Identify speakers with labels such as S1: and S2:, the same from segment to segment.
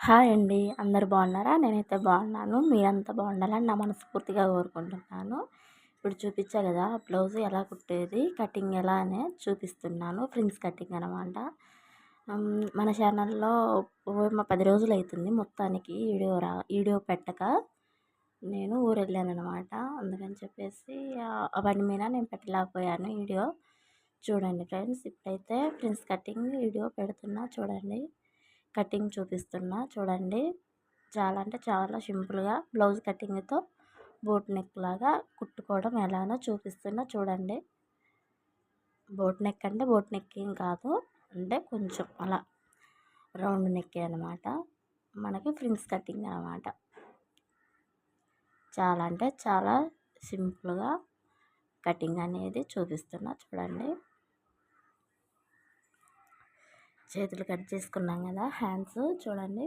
S1: Hi అండి. అందరు బాగున్నారా? నేనైతే బాగున్నాను. మీరంతా బాగుండాలని నా మనస్ఫూర్తిగా కోరుకుంటున్నాను. ఇప్పుడు చూపించా కదా బ్లౌజ్ ఎలా కుట్టేది కటింగ్ ఎలా అనే చూపిస్తున్నాను. ఫ్రిన్స్ కటింగ్ అనమాట మన ఛానల్లో మా పది రోజులు అవుతుంది మొత్తానికి వీడియో రా వీడియో పెట్టక. నేను ఊరు వెళ్ళాను అనమాట అందుకని చెప్పేసి అవన్నీ మీద నేను పెట్టలేకపోయాను వీడియో. చూడండి ఫ్రెండ్స్ ఇప్పుడైతే ఫ్రిన్స్ కటింగ్ వీడియో పెడుతున్నా చూడండి. కటింగ్ చూపిస్తున్నా. చూడండి. చాలా అంటే చాలా సింపుల్గా బ్లౌజ్ కటింగ్తో బోట్ నెక్ లాగా కుట్టుకోవడం ఎలానో చూపిస్తున్నా. చూడండి. బోట్ నెక్ అంటే బోట్ నెక్ ఏం కాదు. అంటే కొంచెం అలా రౌండ్ నెక్ అనమాట మనకి ఫ్రిన్స్ కటింగ్ అనమాట చాలా అంటే చాలా సింపుల్గా కటింగ్ అనేది చూపిస్తున్నా. చూడండి. చేతులు కట్ చేసుకున్నాం కదా హ్యాండ్స్ చూడండి.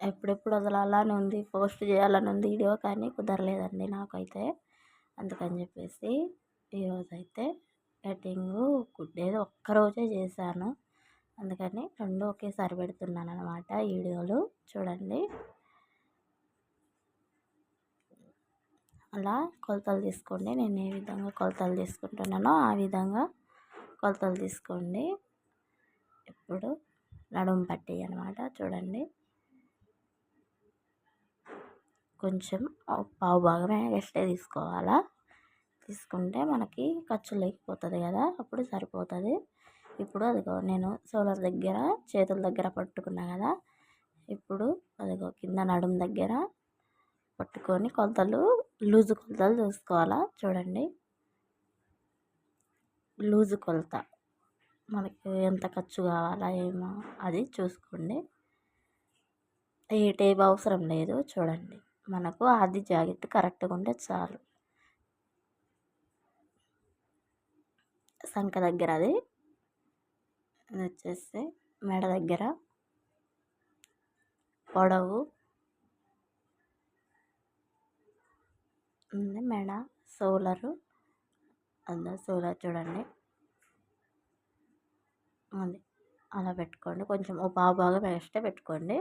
S1: ఎప్పుడెప్పుడు వదలాలని ఉంది పోస్ట్ చేయాలని ఉంది వీడియో కానీ కుదరలేదండి నాకైతే. అందుకని చెప్పేసి ఈరోజైతే కటింగ్ కుట్టేది ఒక్కరోజే చేశాను. అందుకని రెండు ఒకేసారి పెడుతున్నాను అనమాట వీడియోలు. చూడండి. అలా కొలతలు తీసుకోండి. నేను ఏ విధంగా కొలతలు తీసుకుంటున్నానో ఆ విధంగా కొలతలు తీసుకోండి. ఇప్పుడు నడుము పట్టి అనమాట చూడండి. కొంచెం పావు భాగమే ఎక్స్ట్రా తీసుకోవాలా? తీసుకుంటే మనకి ఖర్చు లేకపోతుంది కదా అప్పుడు సరిపోతుంది. ఇప్పుడు అదిగో నేను సోలర్ దగ్గర చేతుల దగ్గర పట్టుకున్నా కదా ఇప్పుడు అదిగో కింద నడుము దగ్గర పట్టుకొని కొలతలు లూజు కొలతలు చూసుకోవాలా? చూడండి. లూజు కొలత. మనకి ఎంత ఖర్చు కావాలా ఏమో అది చూసుకోండి. ఏ టేప్ అవసరం లేదు చూడండి. మనకు అది జాకెట్ కరెక్ట్గా ఉంటే చాలు. సంఖ దగ్గర అది. వచ్చేసి మెడ దగ్గర. పొడవు మెడ సోలరు. అందులో సోలర్ చూడండి. అది అలా పెట్టుకోండి. కొంచెం ఓ పావు భాగం ఎక్స్ట్రా పెట్టుకోండి.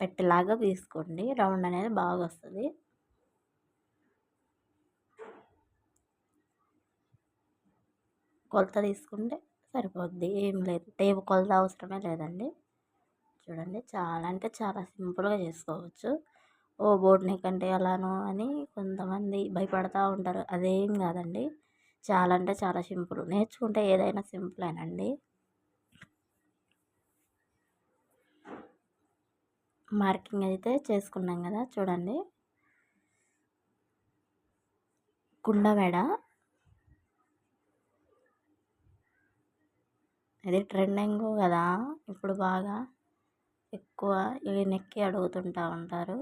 S1: పెట్టేలాగా తీసుకోండి రౌండ్ అనేది బాగా వస్తుంది. కొలత తీసుకుంటే సరిపోద్ది. ఏం లేదు. టేపు కొలత అవసరమే లేదండి. చూడండి. చాలా అంటే చాలా సింపుల్గా చేసుకోవచ్చు. ఓ బోట్ నెక్ అంటే ఎలానో అని కొంతమంది భయపడతా ఉంటారు. అదేం కాదండి. చాలా అంటే చాలా సింపుల్. నేర్చుకుంటే ఏదైనా సింపులేనండి. మార్కింగ్ అయితే చేసుకున్నాం కదా చూడండి. కుండ మెడ. ఇది ట్రెండింగ్ కదా ఇప్పుడు బాగా. ఎక్కువ ఈ నెక్కి అడుగుతుంటూ ఉంటారు.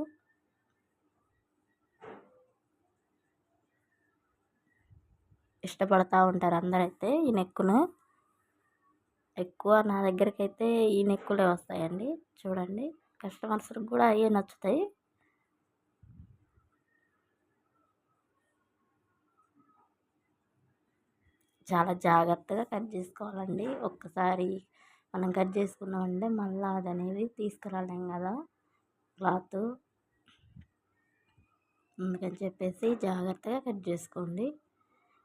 S1: ఇష్టపడతూ ఉంటారు అందరైతే ఈ నెక్కును. ఎక్కువ నా దగ్గరికి అయితే ఈ నెక్కులే వస్తాయండి. చూడండి కస్టమర్స్కి కూడా అయ్యే నచ్చుతాయి. చాలా జాగ్రత్తగా కట్ చేసుకోవాలండి. ఒక్కసారి మనం కట్ చేసుకున్నామంటే మళ్ళీ అది అనేది తీసుకురాలేం కదా క్లాత్. అందుకని చెప్పేసి జాగ్రత్తగా కట్ చేసుకోండి.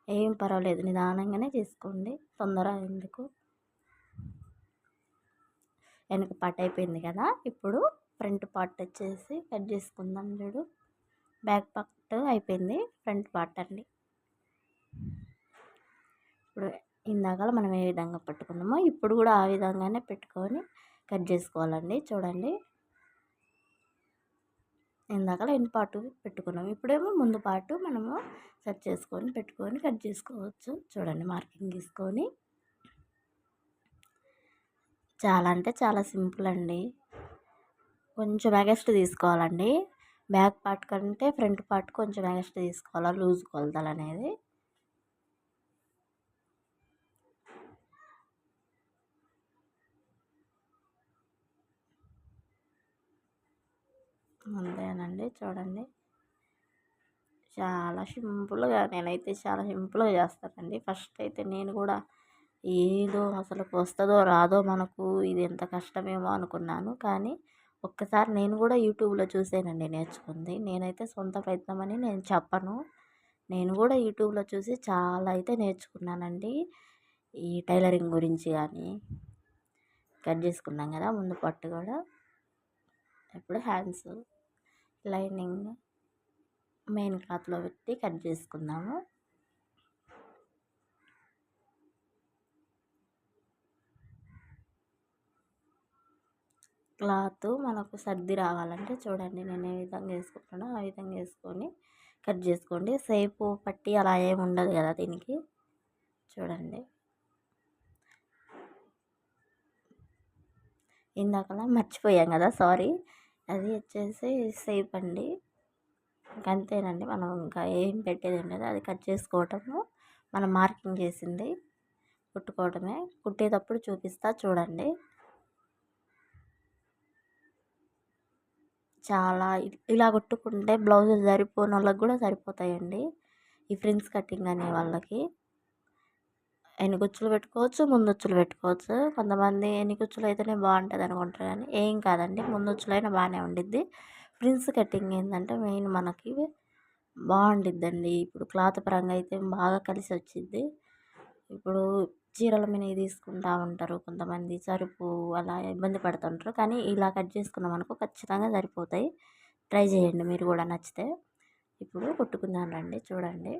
S1: ఏం పర్వాలేదు నిదానంగానే చేసుకోండి. తొందర ఎందుకు? వెనక పార్ట్ అయిపోయింది కదా ఇప్పుడు ఫ్రంట్ పార్ట్ వచ్చేసి కట్ చేసుకుందాం చూడు. బ్యాక్ పార్ట్ అయిపోయింది ఫ్రంట్ పార్ట్ అండి. ఇప్పుడు ఇందాక మనం ఏ విధంగా పెట్టుకున్నామో ఇప్పుడు కూడా ఆ విధంగానే పెట్టుకొని కట్ చేసుకోవాలండి. చూడండి. ఇందాక ఎన్ని పాటు పెట్టుకున్నాం. ఇప్పుడేమో ముందు పాటు మనము సెట్ చేసుకొని పెట్టుకొని కట్ చేసుకోవచ్చు. చూడండి మార్కింగ్ తీసుకొని. చాలా అంటే చాలా సింపుల్ అండి. కొంచెం ఎగస్ట్ తీసుకోవాలండి. బ్యాక్ పార్ట్ కంటే ఫ్రంట్ పార్ట్ కొంచెం ఎగస్ట్ తీసుకోవాలి? లూజ్ కొలతలు అనేది అంతేనండి చూడండి. చాలా సింపుల్గా నేనైతే చాలా సింపుల్గా చేస్తానండి. ఫస్ట్ అయితే నేను కూడా ఏదో అసలు వస్తుందో రాదో మనకు ఇది ఎంత కష్టమేమో అనుకున్నాను. కానీ ఒక్కసారి నేను కూడా యూట్యూబ్లో చూసేనండి నేర్చుకుంది. నేనైతే సొంత ప్రయత్నం అని నేను చెప్పను. నేను కూడా యూట్యూబ్లో చూసి చాలా అయితే నేర్చుకున్నానండి. ఈ టైలరింగ్ గురించి కానీ కట్ చేసుకున్నాం కదా ముందు పట్టు కూడా. ఇప్పుడు హ్యాండ్స్ లైనింగ్ మెయిన్ క్లాత్లో పెట్టి కట్ చేసుకుందాము. క్లాత్ మనకు సర్ది రావాలంటే చూడండి నేను ఏ విధంగా వేసుకుంటానో ఆ విధంగా వేసుకొని కట్ చేసుకోండి. సేపు పట్టి అలా ఏమి ఉండదు కదా దీనికి. చూడండి. ఇందాకలా మర్చిపోయాం కదా సారీ. అది వచ్చేసి సేప్ అండి. అంతేనండి. మనం ఇంకా ఏం పెట్టేది ఉండదు అది కట్ చేసుకోవటము. మనం మార్కింగ్ చేసింది కుట్టుకోవడమే కుట్టేటప్పుడు చూపిస్తా చూడండి. చాలా ఇలా కుట్టుకుంటే బ్లౌజులు సరిపోని వాళ్ళకి కూడా సరిపోతాయండి. ఈ ఫ్రిన్స్ కటింగ్ అనే వాళ్ళకి. ఎన్నికుచ్చులు పెట్టుకోవచ్చు ముందొచ్చులు పెట్టుకోవచ్చు. కొంతమంది ఎన్నికుచ్చులు అయితేనే బాగుంటుంది అనుకుంటారు కానీ ఏం కాదండి. ముందొచ్చులైనా బాగానే ఉండిద్ది. ఫ్రిన్స్ కటింగ్ ఏంటంటే మెయిన్ మనకి బాగుండిద్దండి. ఇప్పుడు క్లాత్ పరంగా అయితే బాగా కలిసి వచ్చిద్ది ఇప్పుడు చీరల మీద తీసుకుంటూ ఉంటారు కొంతమంది. సరుపు అలా ఇబ్బంది పడుతుంటారు. కానీ ఇలా కట్ చేసుకున్నాం అనుకో ఖచ్చితంగా సరిపోతాయి. ట్రై చేయండి. మీరు కూడా నచ్చితే. ఇప్పుడు కుట్టుకుందాం రండి. చూడండి.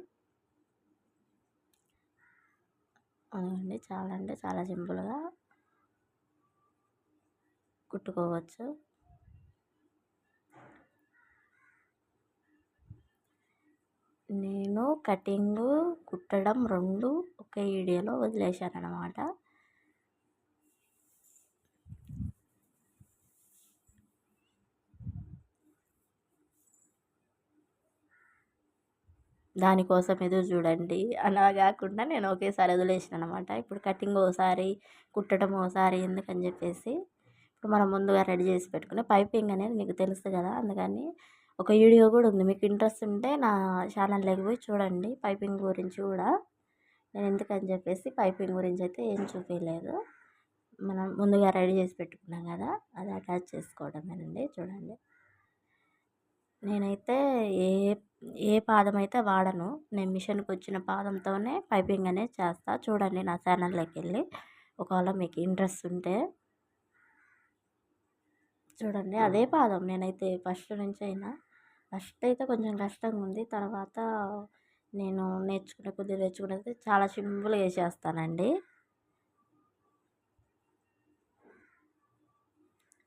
S1: అవునండి. చాలా అంటే చాలా సింపుల్గా కుట్టుకోవచ్చు. నేను కటింగు కుట్టడం రెండు ఒకే వీడియోలో వదిలేశాను అనమాట దానికోసం ఎదురు చూడండి. అలా కాకుండా నేను ఒకేసారి వదిలేసిన అనమాట ఇప్పుడు కటింగ్ ఓసారి కుట్టడం ఓసారి ఎందుకని చెప్పేసి ఇప్పుడు మనం ముందుగా రెడీ చేసి పెట్టుకునే పైపింగ్ అనేది మీకు తెలుసు కదా. అందుకని ఒక వీడియో కూడా ఉంది. మీకు ఇంట్రెస్ట్ ఉంటే నా ఛానల్లోకి పోయి చూడండి పైపింగ్ గురించి కూడా. నేను ఎందుకని చెప్పేసి పైపింగ్ గురించి అయితే ఏం చూపించలేదు మనం ముందుగా రెడీ చేసి పెట్టుకున్నాం కదా. అది అటాచ్ చేసుకోవడమేనండి. చూడండి. నేనైతే ఏ ఏ పాదం అయితే వాడను నేను మిషన్కి వచ్చిన పాదంతోనే పైపింగ్ అనేది చేస్తా. చూడండి నా ఛానల్లోకి వెళ్ళి ఒకవేళ మీకు ఇంట్రెస్ట్ ఉంటే. చూడండి అదే పాదం నేనైతే ఫస్ట్ నుంచి అయినా ఫస్ట్ అయితే కొంచెం కష్టంగా ఉంది తర్వాత నేను నేర్చుకునే కొద్దిగా నేర్చుకునేది చాలా సింపుల్గా వేసేస్తానండి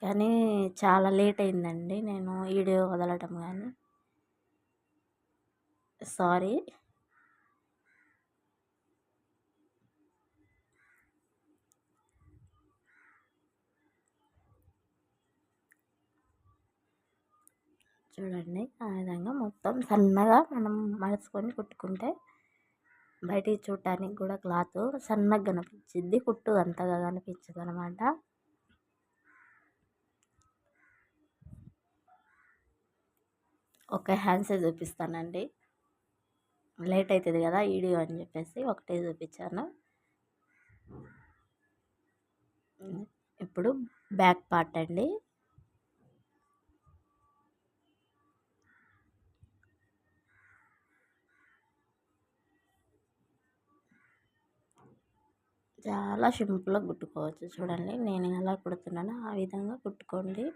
S1: కానీ చాలా లేట్ అయిందండి. నేను వీడియో వదలటం కానీ సారీ. చూడండి ఆ విధంగా మొత్తం సన్నగా మనం మడుచుకొని కుట్టుకుంటే బయటికి చూడటానికి కూడా క్లాత్ సన్నగా కనిపించింది కుట్టు అంతగా కనిపించదు అనమాట ఒక హ్యాండ్సే చూపిస్తానండి. లేట్ అవుతుంది కదా వీడియో అని చెప్పేసి ఒకటే చూపించాను. ఇప్పుడు బ్యాక్ పార్ట్ అండి. చాలా సింపుల్గా కుట్టుకోవచ్చు. చూడండి నేను ఎలా కుడుతున్నానో ఆ విధంగా కుట్టుకోండి.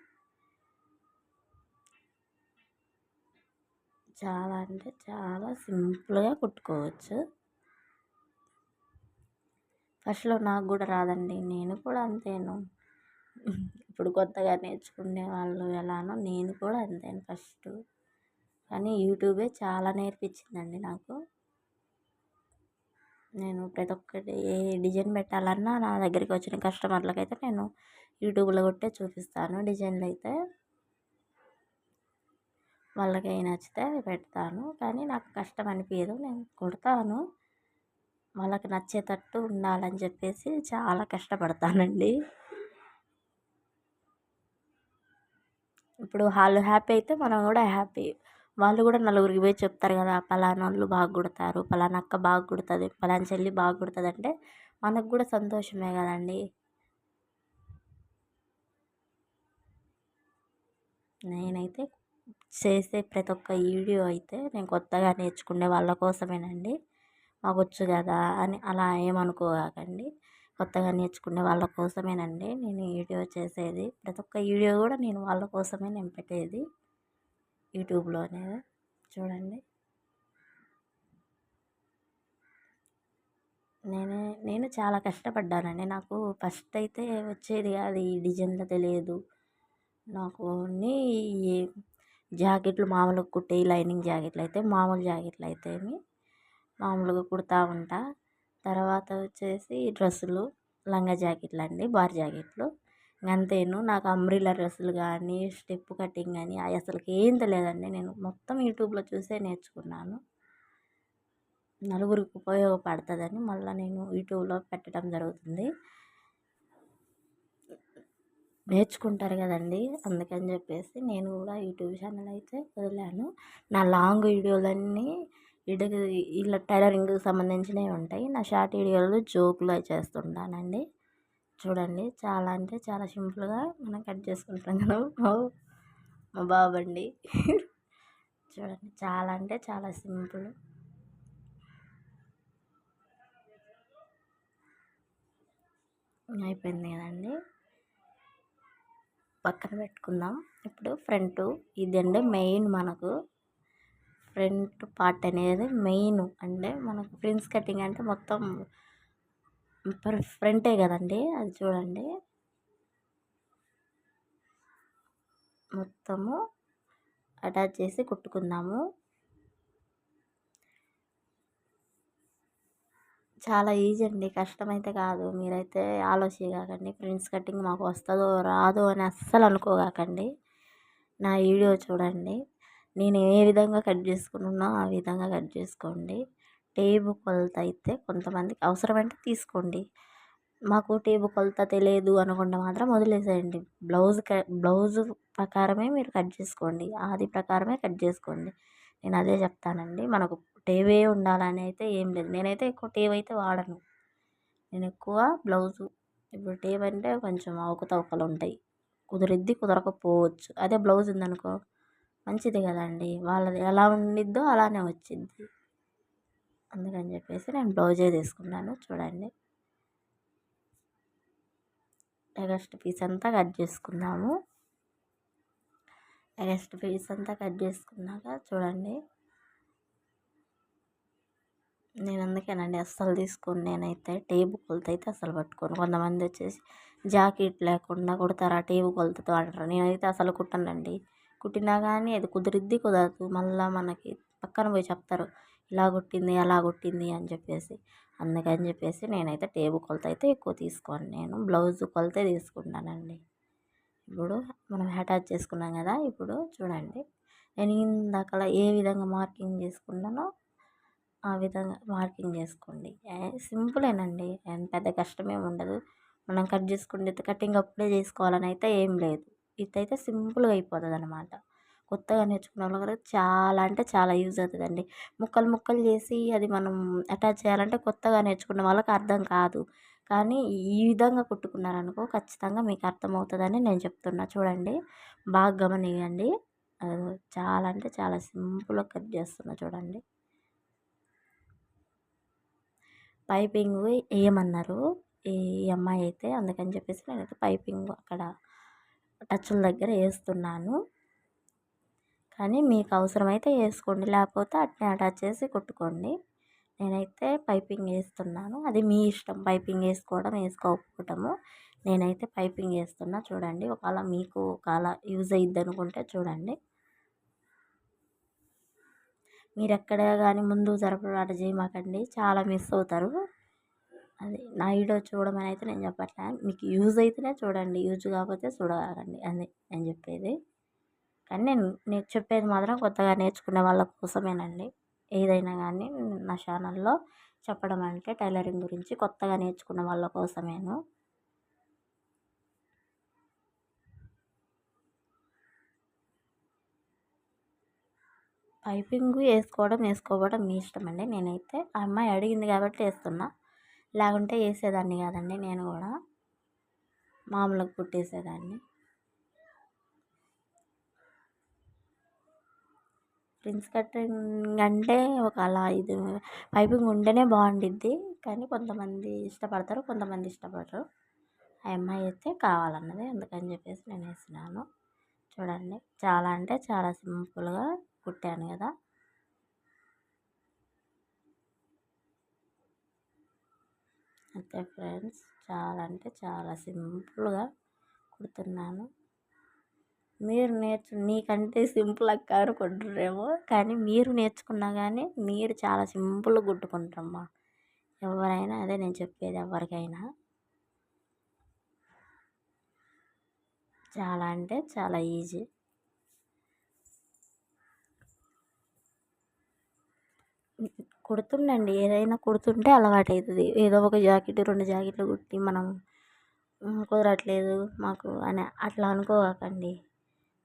S1: చాలా అంటే చాలా సింపుల్గా కుట్టుకోవచ్చు. ఫస్ట్లో నాకు కూడా రాదండి. నేను కూడా అంతేను. ఇప్పుడు కొత్తగా నేర్చుకునే వాళ్ళు ఎలానో నేను కూడా అంతేను ఫస్ట్. కానీ యూట్యూబే చాలా నేర్పించిందండి నాకు. నేను ప్రతి ఒక్కటి ఏ డిజైన్ పెట్టాలన్నా నా దగ్గరికి వచ్చిన కస్టమర్లకైతే నేను యూట్యూబ్లో కొట్టే చూపిస్తాను డిజైన్లు అయితే వాళ్ళకి నచ్చితే పెడతాను. కానీ నాకు కష్టం అనిపించదు నేను కుడతాను. వాళ్ళకి నచ్చేటట్టు ఉండాలని చెప్పేసి చాలా కష్టపడతానండి. ఇప్పుడు వాళ్ళు హ్యాపీ అయితే మనం కూడా హ్యాపీ. వాళ్ళు కూడా నలుగురికి పోయి చెప్తారు కదా పలానా వాళ్ళు బాగా కుడతారు పలానా అక్క బాగా కుడుతుంది పలానా చెల్లి బాగా కుడుతుంది అంటే మనకు కూడా సంతోషమే కదండి. నేనైతే చేసే ప్రతి ఒక్క వీడియో అయితే నేను కొత్తగా నేర్చుకునే వాళ్ళ కోసమేనండి. మాకు వచ్చు కదా అని అలా ఏమనుకోకండి. కొత్తగా నేర్చుకునే వాళ్ళ కోసమేనండి. నేను వీడియో చేసేది. ప్రతి ఒక్క వీడియో కూడా నేను వాళ్ళ కోసమే నేను పెట్టేది. యూట్యూబ్లోనే చూడండి. నేనే నేను చాలా కష్టపడ్డానండి. నాకు ఫస్ట్ అయితే వచ్చేది కాదు ఈ డిజైన్లో తెలియదు. నాకు అన్నీ జాకెట్లు మామూలుగా కుట్టే లైనింగ్ జాకెట్లు అయితే మామూలు జాకెట్లు అయితే మామూలుగా కుడతా ఉంటా. తర్వాత వచ్చేసి డ్రెస్సులు లంగా జాకెట్లు అండి బార్ జాకెట్లు. అంతేను నాకు అంబ్రిల్లా డ్రెస్సులు కానీ స్టెప్ కటింగ్ కానీ అవి అసలుకి ఏం తెలియదండి. నేను మొత్తం యూట్యూబ్లో చూసే నేర్చుకున్నాను. నలుగురికి ఉపయోగపడుతుందని మళ్ళీ నేను యూట్యూబ్లో పెట్టడం జరుగుతుంది. నేర్చుకుంటారు కదండి. అందుకని చెప్పేసి నేను కూడా యూట్యూబ్ ఛానల్ అయితే వదిలాను. నా లాంగ్ వీడియోలన్నీ ఇటుకు ఇలా టైలరింగ్కి సంబంధించినవి ఉంటాయి. నా షార్ట్ వీడియోలు జోకులు చేస్తుంటానండి. చూడండి. చాలా అంటే చాలా సింపుల్గా మనం కట్ చేసుకుంటాం కదా మా బాబు అండి చూడండి. చాలా అంటే చాలా సింపుల్. అయిపోయింది కదండి. పక్కన పెట్టుకుందాం. ఇప్పుడు ఫ్రంట్ ఇదండి మెయిన్ మనకు. ఫ్రంట్ పార్ట్ అనేది మెయిన్ అంటే మనకు ప్రిన్స్ కటింగ్ అంటే మొత్తం ఫ్రంటే కదండి అది చూడండి. మొత్తము అటాచ్ చేసి కుట్టుకుందాము. చాలా ఈజీ అండి. కష్టమైతే కాదు. మీరైతే ఆలోచించకండి ఫ్రెండ్స్ కటింగ్ మాకు వస్తుందో రాదో అని అస్సలు అనుకోకండి నా వీడియో చూడండి. నేను ఏ విధంగా కట్ చేసుకున్నానో ఆ విధంగా కట్ చేసుకోండి. టేబు కొలత అయితే కొంతమందికి అవసరమంటే తీసుకోండి. మాకు టేబు కొలత తెలియదు అనుకుంటే మాత్రం వదిలేసేయండి. బ్లౌజ్ బ్లౌజ్ ప్రకారమే మీరు కట్ చేసుకోండి. ఆది ప్రకారమే కట్ చేసుకోండి. నేను అదే చెప్తానండి. మనకు టేవే ఉండాలని అయితే ఏం లేదు. నేనైతే ఎక్కువ టేవ్ అయితే వాడను. నేను ఎక్కువ బ్లౌజు. ఇప్పుడు టేవ్ అంటే కొంచెం అవకతవకలు ఉంటాయి. కుదిరిద్ది కుదరకపోవచ్చు. అదే బ్లౌజ్ ఉందనుకో మంచిది కదండి. వాళ్ళది ఎలా ఉండిద్దో అలానే వచ్చింది అందుకని చెప్పేసి నేను బ్లౌజే తీసుకున్నాను. చూడండి. ఎగస్ట్ పీస్ అంతా కట్ చేసుకుందాము. ఎగస్ట్ పీస్ అంతా కట్ చేసుకున్నాక చూడండి. నేను అందుకేనండి అస్సలు తీసుకోను. నేనైతే టేబు కొలత అయితే అసలు పట్టుకోను. కొంతమంది వచ్చేసి జాకెట్ లేకుండా కుడతారు. ఆ టేబు కొలతతో అంటారు. నేనైతే అసలు కుట్టనండి. కుట్టినా కానీ అది కుదిరిద్ది కుదరదు. మళ్ళీ మనకి పక్కన పోయి చెప్తారు ఇలా కుట్టింది అలా కుట్టింది అని చెప్పేసి. అందుకని చెప్పేసి నేనైతే టేబు కొలత అయితే ఎక్కువ తీసుకోను. నేను బ్లౌజ్ కొలతే తీసుకుంటానండి. ఇప్పుడు మనం అటాచ్ చేసుకున్నాం కదా ఇప్పుడు చూడండి. నేను ఇందాకలా ఏ విధంగా మార్కింగ్ చేసుకున్నానో ఆ విధంగా మార్కింగ్ చేసుకోండి. సింపులేనండి. పెద్ద కష్టమేమి ఉండదు. మనం కట్ చేసుకుంటే కటింగ్ అప్పుడే చేసుకోవాలని అయితే ఏం లేదు. ఇదైతే సింపుల్గా అయిపోతుంది అనమాట కొత్తగా నేర్చుకున్న వాళ్ళు కూడా చాలా అంటే చాలా యూజ్ అవుతుందండి. ముక్కలు ముక్కలు చేసి అది మనం అటాచ్ చేయాలంటే కొత్తగా నేర్చుకున్న వాళ్ళకి అర్థం కాదు. కానీ ఈ విధంగా కుట్టుకున్నారనుకో ఖచ్చితంగా మీకు అర్థమవుతుందని నేను చెప్తున్నా. చూడండి. బాగా గమనియండి. చాలా అంటే చాలా సింపుల్గా కట్ చేస్తున్నా చూడండి. పైపింగ్ వేయమన్నారు ఈ అమ్మాయి అయితే అందుకని చెప్పేసి నేనైతే పైపింగ్ అక్కడ టచ్ల దగ్గర వేస్తున్నాను కానీ మీకు అవసరమైతే వేసుకోండి లేకపోతే అట్నే అటాచ్ చేసి కుట్టుకోండి. నేనైతే పైపింగ్ వేస్తున్నాను అది మీ ఇష్టం. పైపింగ్ వేసుకోవడం వేసుకోకపోవటము నేనైతే పైపింగ్ వేస్తున్నా చూడండి. ఒకవేళ మీకు ఒకవేళ యూజ్ అయ్యిద్ది అనుకుంటే చూడండి. మీరు ఎక్కడ కానీ ముందు జరపడం చేయమాకండి. చాలా మిస్ అవుతారు. అది నా వీడియో చూడమని అయితే నేను చెప్పట్లే. మీకు యూజ్ అయితేనే చూడండి. యూజ్ కాకపోతే చూడకండి. అది. నేను చెప్పేది. కానీ నేను నేను చెప్పేది మాత్రం కొత్తగా నేర్చుకునే వాళ్ళ కోసమేనండి. ఏదైనా కానీ నా ఛానల్లో చెప్పడం అంటే టైలరింగ్ గురించి కొత్తగా నేర్చుకున్న వాళ్ళ కోసమేను. పైపింగ్ వేసుకోవడం వేసుకోవడం మీ ఇష్టం అండి నేనైతే ఆ అమ్మాయి అడిగింది కాబట్టి వేస్తున్నా. లేకుంటే వేసేదాన్ని కాదండి నేను కూడా. మామూలుగా కుట్టేసేదాన్ని. ప్రిన్స్ కటింగ్ అంటే ఒక అలా ఇది పైపింగ్ ఉంటేనే బాగుండిద్ది. కానీ కొంతమంది ఇష్టపడతారు కొంతమంది ఇష్టపడరు. ఆ అమ్మాయి అయితే కావాలన్నది. అందుకని చెప్పేసి నేను వేసినాను చూడండి. చాలా అంటే చాలా సింపుల్గా కుట్టాను కదా. అంతే ఫ్రెండ్స్ చాలా అంటే చాలా సింపుల్గా కుడుతున్నాను. మీరు నేర్చు నీకంటే సింపుల్ అక్క అనుకుంటున్నారేమో కానీ మీరు నేర్చుకున్నా కానీ మీరు చాలా సింపుల్గా కుట్టుకుంటారమ్మా. ఎవరైనా అదే నేను చెప్పేది ఎవరికైనా. చాలా అంటే చాలా ఈజీ. కుడుతుండండి. ఏదైనా కుడుతుంటే అలవాటు అవుతుంది ఏదో ఒక జాకెట్ రెండు జాకెట్లు కుట్టి మనం కుదరట్లేదు మాకు అని అట్లా అనుకోకండి.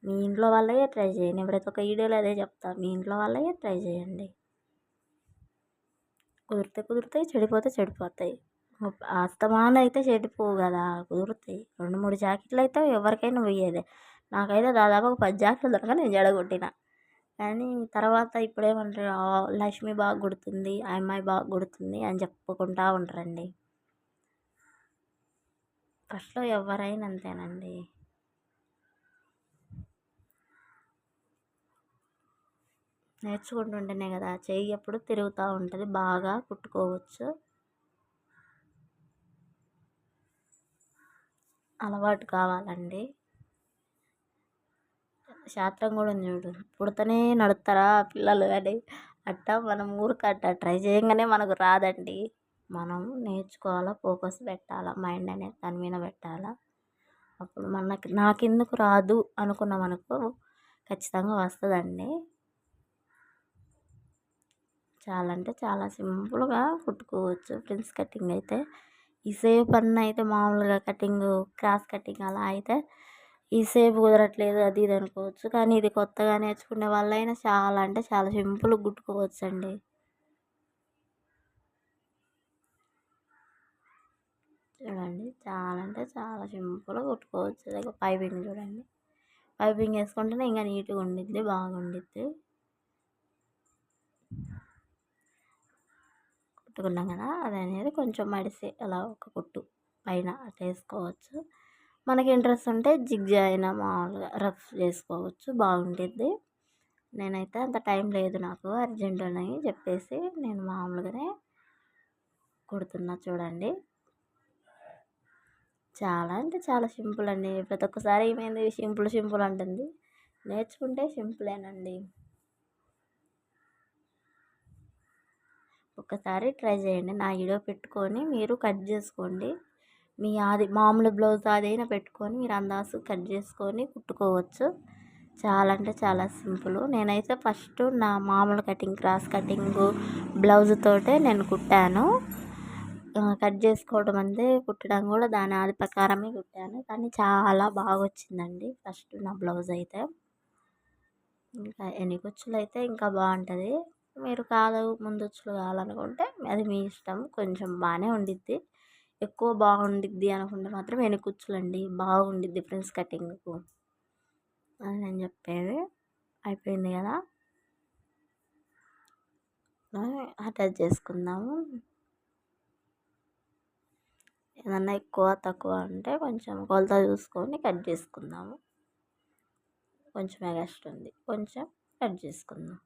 S1: మీ ఇంట్లో వాళ్ళే ట్రై చేయండి. ప్రతి ఒక్క వీడియోలో అదే చెప్తా. మీ ఇంట్లో వాళ్ళే ట్రై చేయండి. కుదిరితే కుదురుతాయి చెడిపోతే చెడిపోతాయి. అస్తమానం అయితే చెడిపోవు కదా కుదురుతాయి. రెండు మూడు జాకెట్లు అయితే ఎవరికైనా పోయేదే. నాకైతే దాదాపు ఒక పది జాకెట్లు దొరక నేను జడగొట్టిన. కానీ తర్వాత ఇప్పుడు ఏమంటారు లక్ష్మి బాగా కుడుతుంది ఆ అమ్మాయి బాగా కుడుతుంది అని చెప్పుకుంటూ ఉంటారండి. ఫస్ట్లో ఎవరైనా అంతేనండి. నేర్చుకుంటుంటేనే కదా చెయ్యి ఎప్పుడు తిరుగుతూ ఉంటుంది బాగా కుట్టుకోవచ్చు. అలవాటు కావాలండి. శాస్త్రం కూడా ఉంది చూడు. పుడతనే నడుస్తారా పిల్లలు అని. అట్టా మనం ఊరికట్ట ట్రై చేయగానే మనకు రాదండి. మనం నేర్చుకోవాలా ఫోకస్ పెట్టాలా మైండ్ అనేది దాని మీద పెట్టాలా? అప్పుడు మనకి నాకెందుకు రాదు అనుకున్నాం అనుకో ఖచ్చితంగా వస్తుందండి. చాలా అంటే చాలా సింపుల్గా కుట్టుకోవచ్చు. ఫ్రిన్స్ కటింగ్ అయితే. ఈ సేప్ అన్న అయితే మామూలుగా కటింగ్ క్రాస్ కటింగ్ అలా అయితే ఈ సేపు కుదరట్లేదు అది ఇది అనుకోవచ్చు. కానీ ఇది కొత్తగా నేర్చుకునే వాళ్ళైనా చాలా అంటే చాలా సింపుల్గా కుట్టుకోవచ్చు అండి చూడండి. చాలా అంటే చాలా సింపుల్గా కుట్టుకోవచ్చు ఇక పైపింగ్ చూడండి. పైపింగ్ వేసుకుంటేనే ఇంకా నీట్గా ఉండిద్ది బాగుండిద్ది. కుట్టుకున్నాం కదా అది అనేది కొంచెం మడిసి అలా ఒక కుట్టు పైన అట్లా వేసుకోవచ్చు. మనకి ఇంట్రెస్ట్ ఉంటే జిగ్ అయినా మామూలుగా రఫ్ చేసుకోవచ్చు బాగుంటుంది నేనైతే అంత టైం లేదు నాకు అర్జెంట్ అని చెప్పేసి నేను మామూలుగానే కుడుతున్నా చూడండి. చాలా అంటే చాలా సింపుల్ అండి ప్రతి ఒక్కసారి ఏమైంది? సింపుల్ సింపుల్ అంటుంది. నేర్చుకుంటే సింపులేనండి. ఒక్కసారి ట్రై చేయండి నా వీడియో పెట్టుకొని మీరు కట్ చేసుకోండి. మీ అది మామూలు బ్లౌజ్ అదైనా పెట్టుకొని మీరు అందాసు కట్ చేసుకొని కుట్టుకోవచ్చు. చాలా అంటే చాలా సింపుల్. నేనైతే ఫస్ట్ నా మామూలు కటింగ్ క్రాస్ కటింగ్ బ్లౌజ్ తోటే నేను కుట్టాను. కట్ చేసుకోవడం అంటే కుట్టడం కూడా దాని ఆది ప్రకారమే కుట్టాను. కానీ చాలా బాగా వచ్చిందండి ఫస్ట్ నా బ్లౌజ్ అయితే. ఇంకా ఎన్ని కుచ్చులు అయితే ఇంకా బాగుంటుంది. మీరు కాదు ముందొచ్చులు కావాలనుకుంటే అది మీ ఇష్టం. కొంచెం బాగానే ఉండిద్ది. ఎక్కువ బాగుండిద్ది అనుకుంటే మాత్రం వెనుకుచ్చులండి బాగుండిద్ది ఫ్రెండ్స్ కటింగ్కు. అని నేను చెప్పేది అయిపోయింది కదా? అటాచ్ చేసుకుందాము. ఏదన్నా ఎక్కువ తక్కువ అంటే కొంచెం కొలత చూసుకొని కట్ చేసుకుందాము. కొంచెం ఎగస్ట్ ఉంది. కొంచెం కట్ చేసుకుందాం.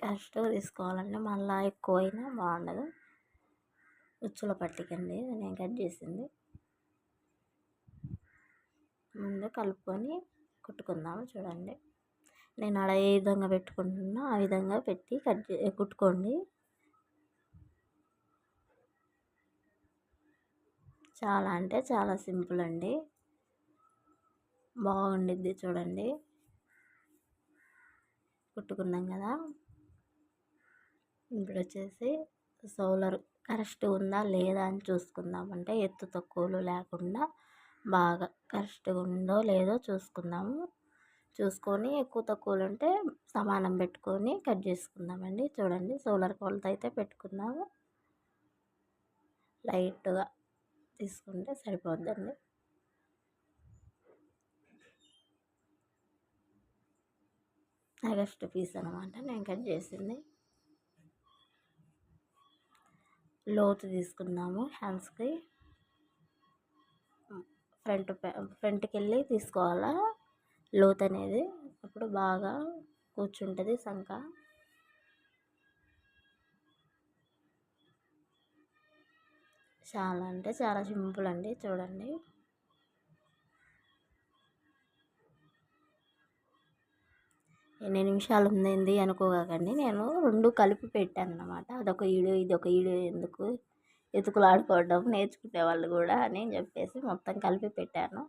S1: కరెక్ట్గా తీసుకోవాలంటే మళ్ళీ ఎక్కువైనా బాగుండదు. ఉచ్చుల పట్టికండి నేను కట్ చేసింది. ముందు కలుపుకొని కుట్టుకుందాము చూడండి. నేను అలా ఏ విధంగా పెట్టుకుంటున్నా ఆ విధంగా పెట్టి కట్ కుట్టుకోండి. చాలా అంటే చాలా సింపుల్ అండి. బాగుండిద్ది చూడండి. కుట్టుకున్నాం కదా. ఇప్పుడు వచ్చేసి సోలార్. కరెస్ట్ ఉందా లేదా అని చూసుకుందాం అంటే ఎత్తు తక్కువలు లేకుండా బాగా కరెక్ట్గా ఉందో లేదో చూసుకుందాము. చూసుకొని ఎక్కువ తక్కువలు ఉంటే సమానం పెట్టుకొని కట్ చేసుకుందామండి. చూడండి సోలార్ కొలత అయితే పెట్టుకుందాము లైట్గా తీసుకుంటే సరిపోద్దండి. నెక్స్ట్ పీస్ అనమాట నేను కట్ చేసింది. లోతు తీసుకున్నాము హ్యాండ్స్కి ఫ్రంట్ ఫ్రంట్కి వెళ్ళి తీసుకోవాలా? లోత్ అనేది. అప్పుడు బాగా కూర్చుంటుంది సంక చాలా అంటే చాలా సింపుల్ అండి చూడండి. ఎన్ని నిమిషాలు ఉంది అనుకోకండి. నేను రెండు కలిపి పెట్టాను అనమాట అదొక వీడియో ఇది ఒక వీడియో ఎందుకు ఎతుకులాడుకోవడం నేర్చుకునే వాళ్ళు కూడా అని చెప్పేసి మొత్తం కలిపి పెట్టాను.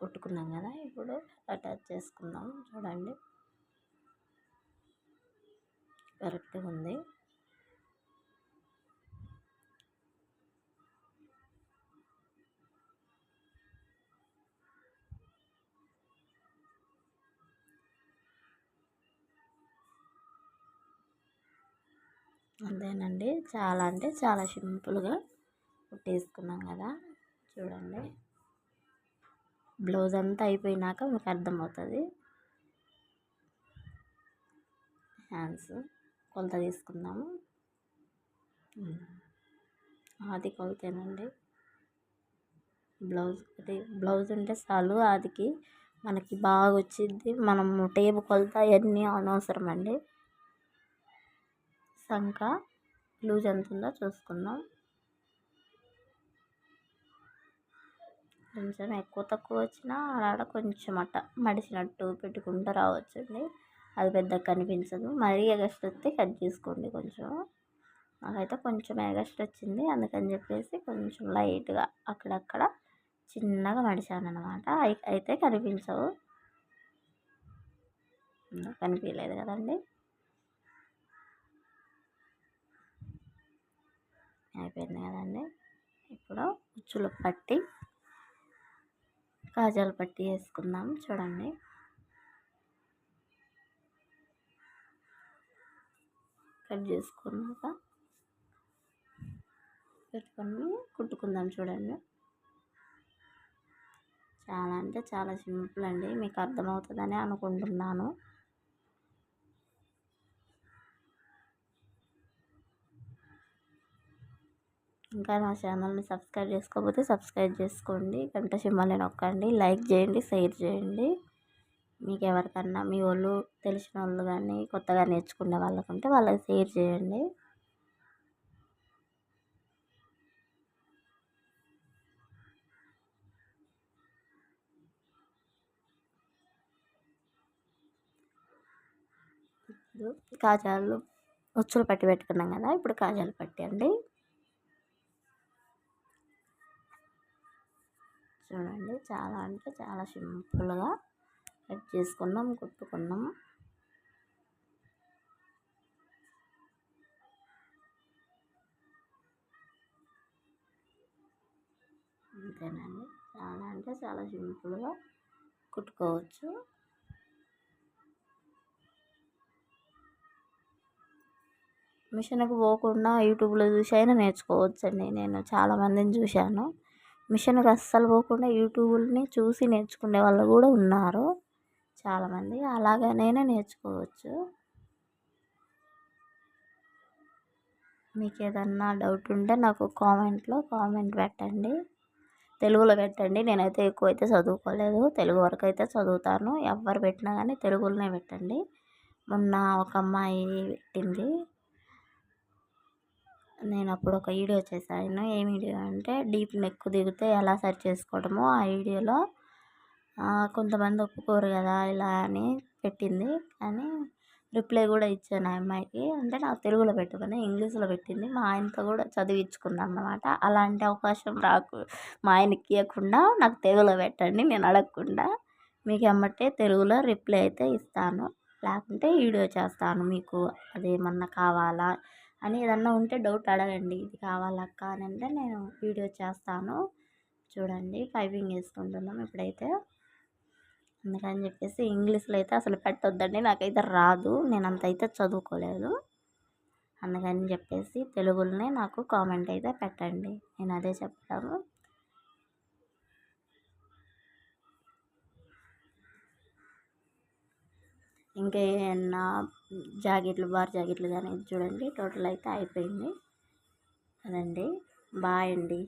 S1: కొట్టుకున్నాం కదా ఇప్పుడు అటాచ్ చేసుకుందాం. చూడండి. కరెక్ట్గా ఉంది. అంతేనండి. చాలా అంటే చాలా సింపుల్గా కుట్టేసుకున్నాం కదా. చూడండి. బ్లౌజ్ అంతా అయిపోయినాక మీకు అర్థమవుతుంది. హ్యాండ్స్ కొలత తీసుకుందాము అది కొలతేనండి. బ్లౌజ్ బ్లౌజ్ ఉంటే చాలు అదికి మనకి బాగా వచ్చింది మనం టేబు కొలత అవన్నీ అనవసరం అండి సంఖ లూజ్ ఎంత ఉందో చూసుకుందాం. కొంచెం ఎక్కువ తక్కువ వచ్చినా ఆడ కొంచెం అట్ట మడిచినట్టు పెట్టుకుంటూ రావచ్చండి. అది పెద్దగా కనిపించదు. మరీ ఎగస్ట్ వస్తే కట్ చేసుకోండి కొంచెం. నాకైతే కొంచెం ఎగస్ట్ వచ్చింది. అందుకని చెప్పేసి కొంచెం లైట్గా అక్కడక్కడ చిన్నగా మడిచాను అనమాట అయితే కనిపించవు. కనిపించలేదు కదండి. అయిపోయింది కదండి. ఇప్పుడు ఉచ్చులు పట్టి కాజాలు పట్టి వేసుకుందాం చూడండి. కట్ చేసుకున్నాక పెట్టుకొని కుట్టుకుందాం చూడండి. చాలా అంటే చాలా సింపుల్ అండి మీకు అర్థమవుతుందని అనుకుంటున్నాను. ఇంకా నా ఛానల్ని సబ్స్క్రైబ్ చేసుకోకపోతే సబ్స్క్రైబ్ చేసుకోండి. గంట సింహాన్ని నొక్కండి. లైక్ చేయండి షేర్ చేయండి. మీకు ఎవరికన్నా మీ వాళ్ళు తెలిసిన వాళ్ళు కానీ కొత్తగా నేర్చుకునే వాళ్ళకు ఉంటే వాళ్ళకి షేర్ చేయండి. కాజాలు ఉచ్చులు పట్టి పెట్టుకున్నాం కదా ఇప్పుడు కాజాలు పట్టండి. చూడండి. చాలా అంటే చాలా సింపుల్గా కట్ చేసుకున్నాం కుట్టుకున్నాం. అంతేనండి. చాలా అంటే చాలా సింపుల్గా కుట్టుకోవచ్చు. మిషన్కి పోకుండా యూట్యూబ్లో చూసి అయినా నేర్చుకోవచ్చండి. నేను చాలామందిని చూశాను. మిషన్కి అస్సలు పోకుండా యూట్యూబ్ని చూసి నేర్చుకునే వాళ్ళు కూడా ఉన్నారు. చాలామంది అలాగనైనా నేర్చుకోవచ్చు. మీకు ఏదన్నా డౌట్ ఉంటే నాకు కామెంట్లో కామెంట్ పెట్టండి. తెలుగులో పెట్టండి. నేనైతే ఎక్కువ అయితే చదువుకోలేదు. తెలుగు వరకు అయితే చదువుతాను. ఎవరు పెట్టినా కానీ తెలుగులోనే పెట్టండి. మొన్న ఒక అమ్మాయి పెట్టింది. నేను అప్పుడు ఒక వీడియో చేశాను. ఏ వీడియో అంటే డీప్ నెక్ దిగితే ఎలా సెర్చ్ చేసుకోవడమో ఆ వీడియోలో కొంతమంది ఒప్పుకోరు కదా ఇలా అని పెట్టింది. కానీ రిప్లై కూడా ఇచ్చాను ఆ అమ్మాయికి. అంటే నాకు తెలుగులో పెట్టుకుని ఇంగ్లీష్లో పెట్టింది. మా ఆయనతో కూడా చదివించుకున్నాను అలాంటి అవకాశం రాకు మా ఆయనకి ఇవ్వకుండా నాకు తెలుగులో పెట్టండి నేను అడగకుండా మీకు ఎమ్మటే తెలుగులో రిప్లై అయితే ఇస్తాను. లేకుంటే వీడియో చేస్తాను మీకు. అదేమన్నా కావాలా? అని ఏదన్నా ఉంటే డౌట్ అడగండి. ఇది కావాలక్క అని అంటే నేను వీడియో చేస్తాను. చూడండి పైపింగ్ వేసుకుంటున్నాం ఇప్పుడైతే. అందుకని చెప్పేసి ఇంగ్లీష్లో అయితే అసలు పెట్టొద్దండి. నాకైతే రాదు. నేను అంత అయితే చదువుకోలేదు. అందుకని చెప్పేసి తెలుగులోనే నాకు కామెంట్ అయితే పెట్టండి. నేను అదే చెప్తాను. ఇంకా ఏమన్నా జాకెట్లు బార్ జాకెట్లు కానీ చూడండి. టోటల్ అయితే అయిపోయింది. అదండి. బాయ్ అండి.